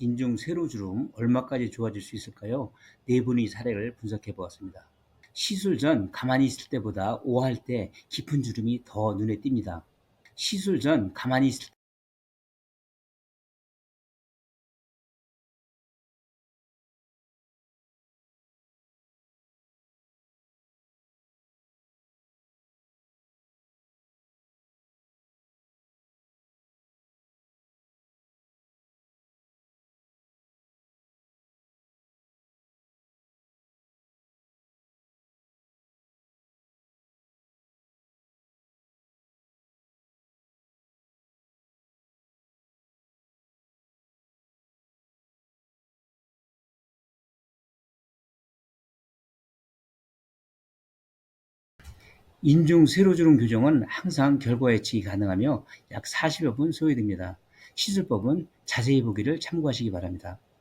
인중 세로주름 얼마까지 좋아질 수 있을까요? 네 분의 사례를 분석해 보았습니다. 시술 전 가만히 있을 때보다 오할 때 깊은 주름이 더 눈에 띕니다. 시술 전 가만히 있을 인중 세로주름 교정은 항상 결과 예측이 가능하며 약 40여 분 소요됩니다. 시술법은 자세히 보기를 참고하시기 바랍니다.